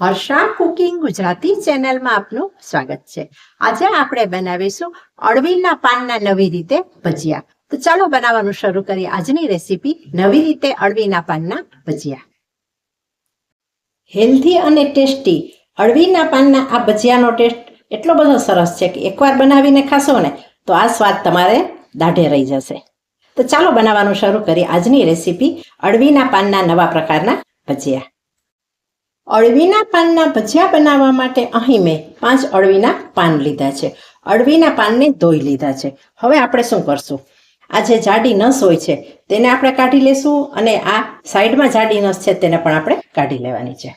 Harsha cooking Gujarati ચેનલમાં આપનું સ્વાગત છે. આજે આપણે બનાવીશું અળવીના પાનના નવી રીતે ભજીયા. તો ચાલો બનાવવાનું શરૂ કરીએ. આજની રેસીપી નવી રીતે અળવીના પાનના ભજીયા. હેલ્ધી અને ટેસ્ટી અળવીના પાનના આ ભજીયાનો ટેસ્ટ એટલો બધો સરસ છે કે એકવાર બનાવીને ખાશો ને તો આ સ્વાદ તમારે દાઢે રહી જશે. તો ચાલો બનાવવાનું શરૂ કરીએ. આજની રેસીપી અળવીના પાનના નવા પ્રકારના ભજીયા. અળવીના પાનના ભજીયા બનાવવા માટે અહીં મેં પાંચ અળવીના પાન લીધા છે. અળવીના પાનને ધોઈ લીધા છે. હવે આપણે શું કરશું? આ જે જાડી નસ હોય છે, તેને આપણે કાઢી લેશું અને આ સાઈડમાં જાડી નસ છે, તેને પણ આપણે કાઢી લેવાની છે.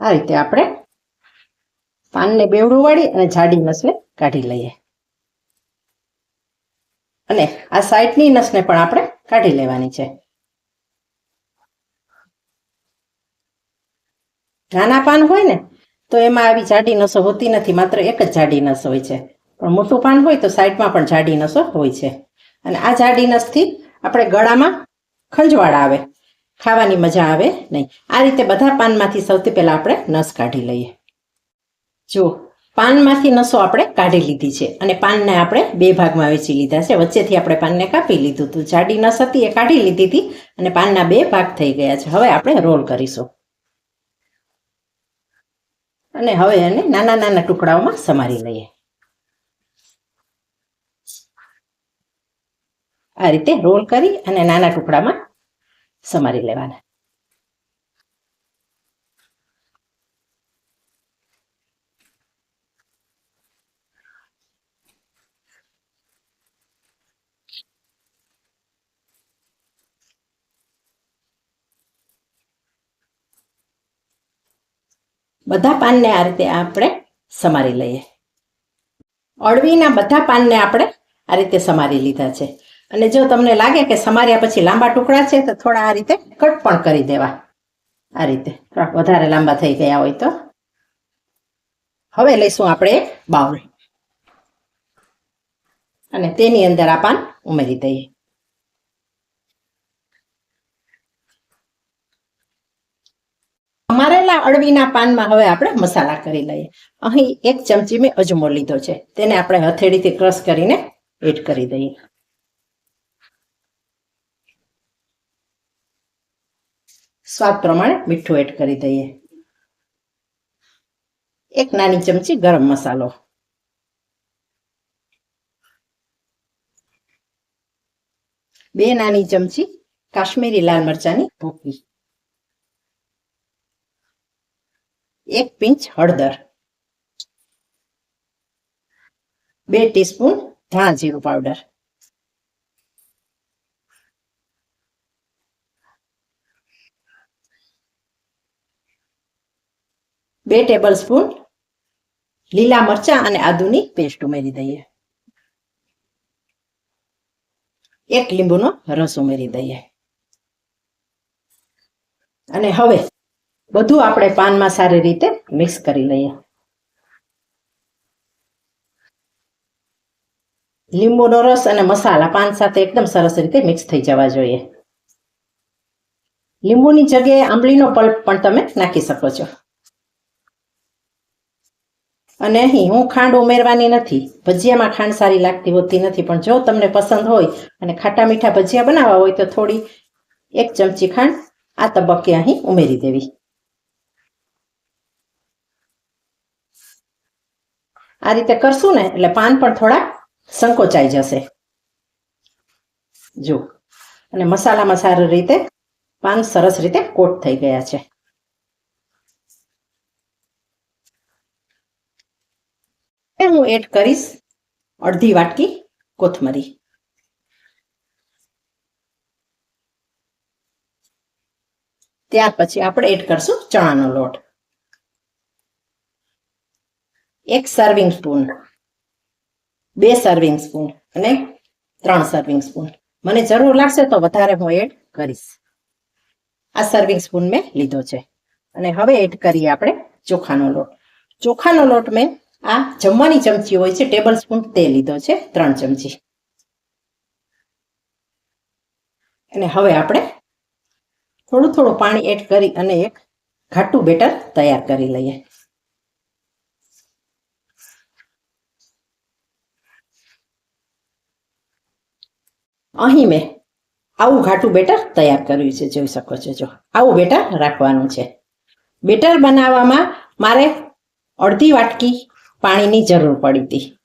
આ રીતે આપણે પાનને બેવડું વાળી અને જાડી નસને કાઢી લઈએ. અને આ સાઈડની નસને પણ આપણે કાઢી લેવાની છે. નાના પાન હોય ને, તો એમાં આવી જાડી નસો હોતી નથી, માત્ર એક જ જાડી નસ હોય છે. પણ મોટું પાન હોય તો સાઈડમાં પણ જાડી નસો હોય છે. અને આ જાડી નસથી આપણે ગળામાં ખંજવાળ આવે, ખાવાની મજા આવે નહીં. આ રીતે બધા પાનમાંથી સૌથી પહેલા આપણે નસ કાઢી લઈએ. જો પાનમાંથી નસો આપણે કાઢી લીધી છે અને પાનને આપણે બે ભાગમાં વેચી લીધા છે. વચ્ચેથી આપણે પાનને કાપી લીધું હતું. જાડી નસ હતી એ કાઢી લીધી હતી અને પાનના બે ભાગ થઈ ગયા છે. હવે આપણે રોલ કરીશું. અને હવે એને નાના નાના ટુકડાઓમાં સમારી લઈએ. આ રીતે રોલ કરી અને નાના ટુકડામાં સમારી લેવાના. બધા પાનને આ રીતે આપણે સમારી લઈએ. અળવીના બધા પાનને આપણે આ રીતે સમારી લીધા છે. અને જો તમને લાગે કે સમાર્યા પછી લાંબા ટુકડા છે, તો થોડા આ રીતે કટ પણ કરી દેવા. આ રીતે વધારે લાંબા થઈ ગયા હોય તો. હવે લઈશું આપણે બાઉલ. અને તેની અંદર આ પાન ઉમેરી દઈએ. સમારેલા અળવીના પાનમાં હવે આપણે મસાલા કરી લઈએ. અહીં એક ચમચી મેં અજમો લીધો છે. તેને આપણે હથેળીથી ક્રશ કરીને એડ કરી દઈએ. સ્વાદ પ્રમાણે મીઠું એડ કરી દઈએ. એક નાની ચમચી ગરમ મસાલો. બે નાની ચમચી કાશ્મીરી લાલ મરચાની ભૂકી. એક પીંચ હળદર. બે ટીસ્પૂન ધાણા જીરું પાવડર. બે ટેબલ સ્પૂન લીલા મરચાં અને આદુની પેસ્ટ ઉમેરી દઈએ. એક લીંબુનો રસ ઉમેરી દઈએ. અને હવે બધું આપણે પાનમાં સારી રીતે મિક્સ કરી લઈએ. લીંબુનો રસ અને મસાલા પાન સાથે એકદમ સરસ રીતે મિક્સ થઈ જવા જોઈએ. લીંબુની જગ્યાએ આંબલીનો પલ્પ પણ તમે નાખી શકો છો. અને અહીં હું ખાંડ ઉમેરવાની નથી. ભજીયામાં ખાંડ સારી લાગતી હોતી નથી, પણ જો તમને પસંદ હોય અને ખાટા મીઠા ભજીયા બનાવવા હોય તો થોડી એક ચમચી ખાંડ આ તબક્કે અહીં ઉમેરી દેવી. આ રીતે કરશું ને, એટલે પાન પણ થોડા સંકોચાઈ જશે. જો અને મસાલામાં સારી રીતે પાન સરસ રીતે કોટ થઈ ગયા છે. હું એડ કરીશ અડધી વાટકી કોથમરી. ત્યાર પછી આપણે એડ કરશું ચણાનો લોટ. એક સર્વિંગ સ્પૂન બે સર્વિંગ સ્પૂન અને ત્રણ સર્વિંગ સ્પૂન મને જરૂર લાગશે તો વધારે હું એડ કરીશ. આ સર્વિંગ સ્પૂન મેં લીધો છે. અને હવે એડ કરીએ આપણે ચોખાનો લોટ. ચોખાનો લોટ મેં આ જમવાની ચમચી હોય છે ટેબલ સ્પૂન તે લીધો છે, ત્રણ ચમચી. અને હવે આપણે થોડું થોડું પાણી એડ કરી અને એક ઘાટું બેટર તૈયાર કરી લઈએ. અહીં મેં આવું ઘાટું બેટર તૈયાર કર્યું છે, જોઈ શકો છો, જો. આવું બેટર રાખવાનું છે. બેટર બનાવવામાં મારે અડધી વાટકી પાણીની જરૂર પડી હતી.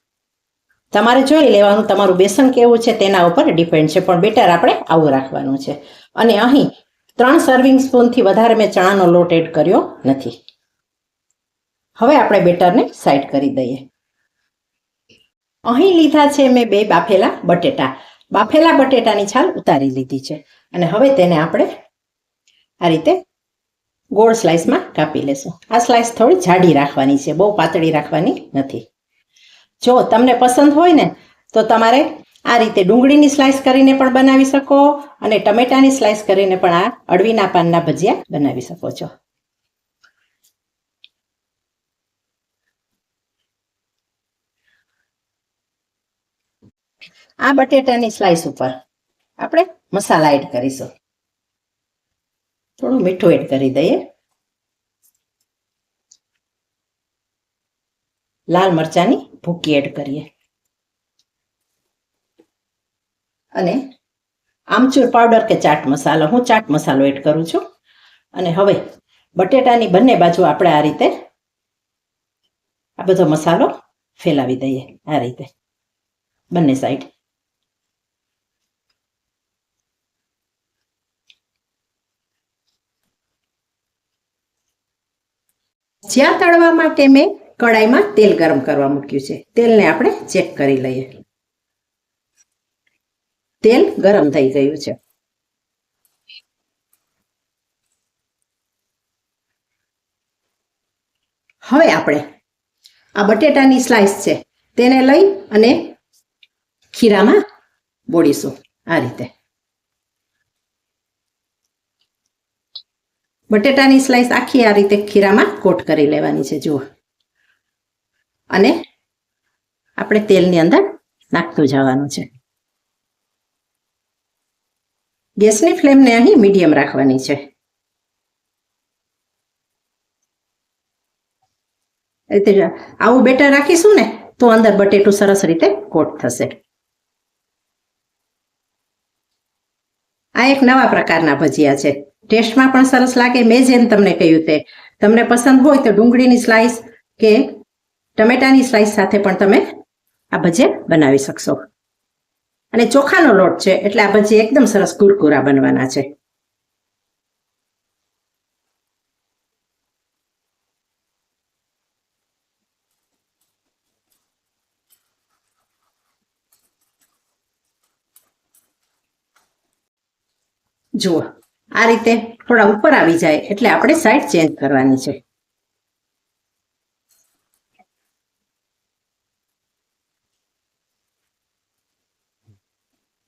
તમારે જોઈ લેવાનું, તમારું બેસન કેવું છે તેના ઉપર ડિપેન્ડ છે, પણ બેટર આપણે આવું રાખવાનું છે. અને અહીં ત્રણ સર્વિંગ સ્પૂનથી વધારે મેં ચણાનો લોટ એડ કર્યો નથી. હવે આપણે બેટરને સાઈડ કરી દઈએ. અહીં લીધા છે મેં બે બાફેલા બટેટા. બાફેલા બટેટાની છાલ ઉતારી લીધી છે. અને હવે તેને આપણે આ રીતે ગોળ સ્લાઇસમાં કાપી લેશું. આ સ્લાઇસ થોડી જાડી રાખવાની છે, બહુ પાતળી રાખવાની નથી. જો તમને પસંદ હોય ને, તો તમારે આ રીતે ડુંગળીની સ્લાઇસ કરીને પણ બનાવી શકો અને ટમેટાની સ્લાઇસ કરીને પણ આ અળવીના પાનના ભજીયા બનાવી શકો છો. આ બટેટાની સ્લાઇસ ઉપર આપણે મસાલા એડ કરીશું. થોડું મીઠું એડ કરી દઈએ. લાલ મરચાની ભૂકી એડ કરીએ. અને આમચૂર પાવડર કે ચાટ મસાલો, હું ચાટ મસાલો એડ કરું છું. અને હવે બટેટાની બંને બાજુ આપણે આ રીતે આ બધો મસાલો ફેલાવી દઈએ, આ રીતે. બંને સાઈડ જ્યાં તળવા માટે મેં કડાઈમાં તેલ ગરમ કરવા મૂક્યું છે. તેલને આપણે ચેક કરી લઈએ. તેલ ગરમ થઈ ગયું છે. હવે આપણે આ બટેટાની સ્લાઇસ છે, તેને લઈ અને ખીરામાં બોળીશું આ રીતે. બટેટાની સ્લાઇસ આખી આ રીતે ખીરામાં કોટ કરી લેવાની છે, જુઓ. અને આપણે તેલની અંદર નાખતું જવાનું છે. ગેસની ફ્લેમને અહીં મીડિયમ રાખવાની છે. રીતે આવું બેટર રાખીશું ને, તો અંદર બટેટું સરસ રીતે કોટ થશે. આ એક નવા પ્રકારના ભજીયા છે. ટેસ્ટમાં પણ સરસ લાગે. મેં જેમ તમને કહ્યું તે. તમને પસંદ હોય તો ડુંગળીની સ્લાઇસ કે ટમેટાની સ્લાઇસ સાથે પણ તમે આ ભજીયા બનાવી શકશો. અને ચોખાનો લોટ છે, એટલે આ ભજી એકદમ સરસ કુરકુરા બનવાના છે. જુઓ. આ રીતે થોડા ઉપર આવી જાય એટલે આપણે સાઈડ ચેન્જ કરવાની છે.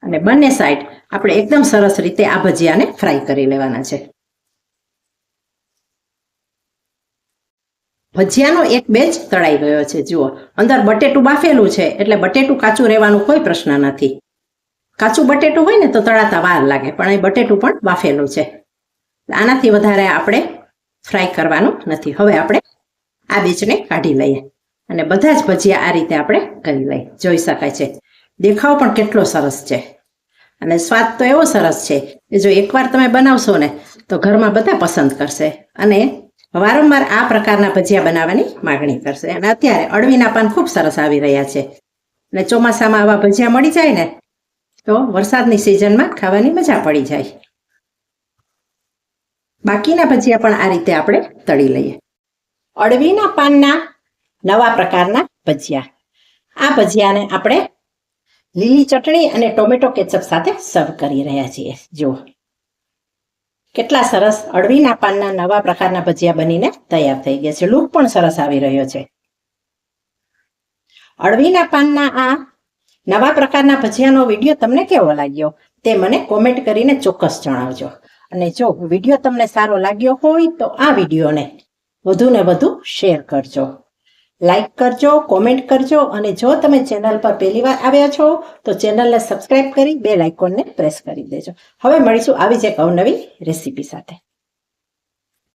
અને બંને સાઈડ આપણે એકદમ સરસ રીતે આ ભજીયાને ફ્રાય કરી લેવાના છે. ભજીયાનો એક બેચ તળાઈ ગયો છે. જુઓ, અંદર બટેટું બાફેલું છે એટલે બટેટું કાચું રહેવાનું કોઈ પ્રશ્ન નથી. કાચું બટેટું હોય ને તો તળાતા વાર લાગે, પણ એ બટેટું પણ બાફેલું છે. આનાથી વધારે આપણે ફ્રાય કરવાનું નથી. હવે આપણે આ બીજને કાઢી લઈએ અને બધા જ ભજીયા આ રીતે આપણે કરી લઈએ. જોઈ શકાય છે. દેખાવ પણ કેટલો સરસ છે. અને સ્વાદ તો એવો સરસ છે કે જો એકવાર તમે બનાવશો ને તો ઘરમાં બધા પસંદ કરશે અને વારંવાર આ પ્રકારના ભજીયા બનાવવાની માગણી કરશે. અને અત્યારે અળવીના પાન ખૂબ સરસ આવી રહ્યા છે. અને ચોમાસામાં આવા ભજીયા મળી જાય ને તો વરસાદની સિઝનમાં ખાવાની મજા પડી જાય. બાકીના ભજીયા પણ આ રીતે આપણે તળી લઈએ. અળવીના પાનના નવા પ્રકારના ભજીયા. આ ભજીયાને આપણે લીલી ચટણી અને ટોમેટો કેચઅપ સાથે સર્વ કરી રહ્યા છીએ. જુઓ કેટલા સરસ અળવીના પાનના નવા પ્રકારના ભજીયા બનીને તૈયાર થઈ ગયા છે. લુક પણ સરસ આવી રહ્યો છે. અળવીના પાનના આ નવા પ્રકારના ભજીયાનો વીડિયો તમને કેવો લાગ્યો તે મને કોમેન્ટ કરીને ચોક્કસ જણાવજો. અને જો વીડિયો તમને સારો લાગ્યો હોય તો આ વિડીયોને વધુ ને વધુ શેર કરજો. લાઈક કરજો કોમેન્ટ કરજો અને જો તમે ચેનલ પર પહેલી વાર આવ્યા છો તો ચેનલને સબસ્ક્રાઇબ કરી બે લાઇકોનને પ્રેસ કરી દેજો. હવે મળીશું આવી જ એક અવનવી રેસીપી સાથે.